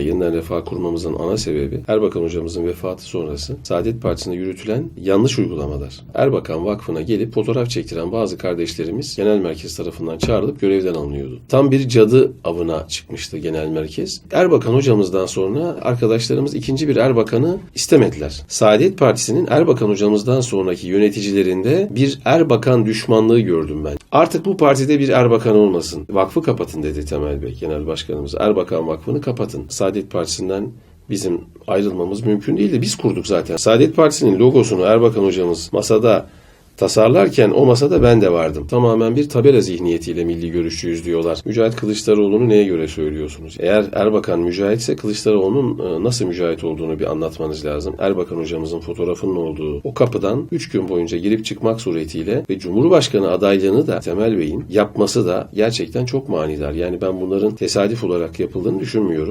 Yeniden refah kurmamızın ana sebebi Erbakan hocamızın vefatı sonrası Saadet Partisi'nde yürütülen yanlış uygulamalar. Erbakan Vakfı'na gelip fotoğraf çektiren bazı kardeşlerimiz genel merkez tarafından çağrılıp görevden alınıyordu. Tam bir cadı avına çıkmıştı genel merkez. Erbakan hocamızdan sonra arkadaşlarımız ikinci bir Erbakan'ı istemediler. Saadet Partisi'nin Erbakan hocamızdan sonraki yöneticilerinde bir Erbakan düşmanlığı gördüm ben. Artık bu partide bir Erbakan olmasın. Vakfı kapatın dedi Temel Bey Genel Başkanımız. Erbakan Vakfı'nı kapatın. Saadet Partisi'nden bizim ayrılmamız mümkün değildi. Biz kurduk zaten. Saadet Partisi'nin logosunu Erbakan hocamız masada tasarlarken o masada ben de vardım. Tamamen bir tabela zihniyetiyle milli görüşçüyüz diyorlar. Mücahit Kılıçdaroğlu'nu neye göre söylüyorsunuz? Eğer Erbakan mücahitse Kılıçdaroğlu'nun e, nasıl mücahit olduğunu bir anlatmanız lazım. Erbakan hocamızın fotoğrafının olduğu o kapıdan 3 gün boyunca girip çıkmak suretiyle ve Cumhurbaşkanı adaylığını da Temel Bey'in yapması da gerçekten çok manidar. Yani ben bunların tesadüf olarak yapıldığını düşünmüyorum.